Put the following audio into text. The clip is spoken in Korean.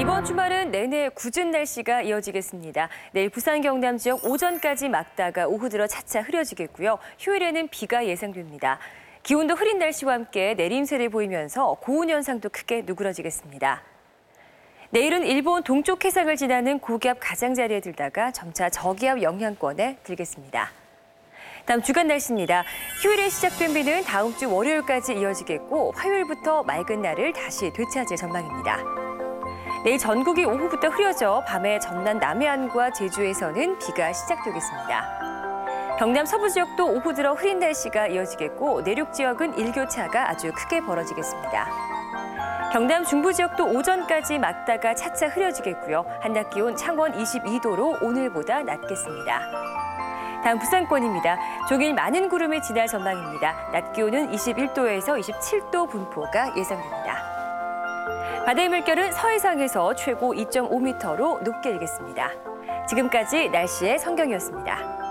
이번 주말은 내내 궂은 날씨가 이어지겠습니다. 내일 부산 경남 지역 오전까지 막다가 오후 들어 차차 흐려지겠고요. 휴일에는 비가 예상됩니다. 기온도 흐린 날씨와 함께 내림세를 보이면서 고온 현상도 크게 누그러지겠습니다. 내일은 일본 동쪽 해상을 지나는 고기압 가장자리에 들다가 점차 저기압 영향권에 들겠습니다. 다음 주간 날씨입니다. 휴일에 시작된 비는 다음 주 월요일까지 이어지겠고 화요일부터 맑은 날을 다시 되찾을 전망입니다. 내일 전국이 오후부터 흐려져 밤에 전남 남해안과 제주에서는 비가 시작되겠습니다. 경남 서부 지역도 오후 들어 흐린 날씨가 이어지겠고 내륙 지역은 일교차가 아주 크게 벌어지겠습니다. 경남 중부 지역도 오전까지 막다가 차차 흐려지겠고요. 한낮 기온 창원 22도로 오늘보다 낮겠습니다. 다음 부산권입니다. 종일 많은 구름이 지날 전망입니다. 낮 기온은 21도에서 27도 분포가 예상됩니다. 바다의 물결은 서해상에서 최고 2.5m로 높게 일겠습니다. 지금까지 날씨의 성경이었습니다.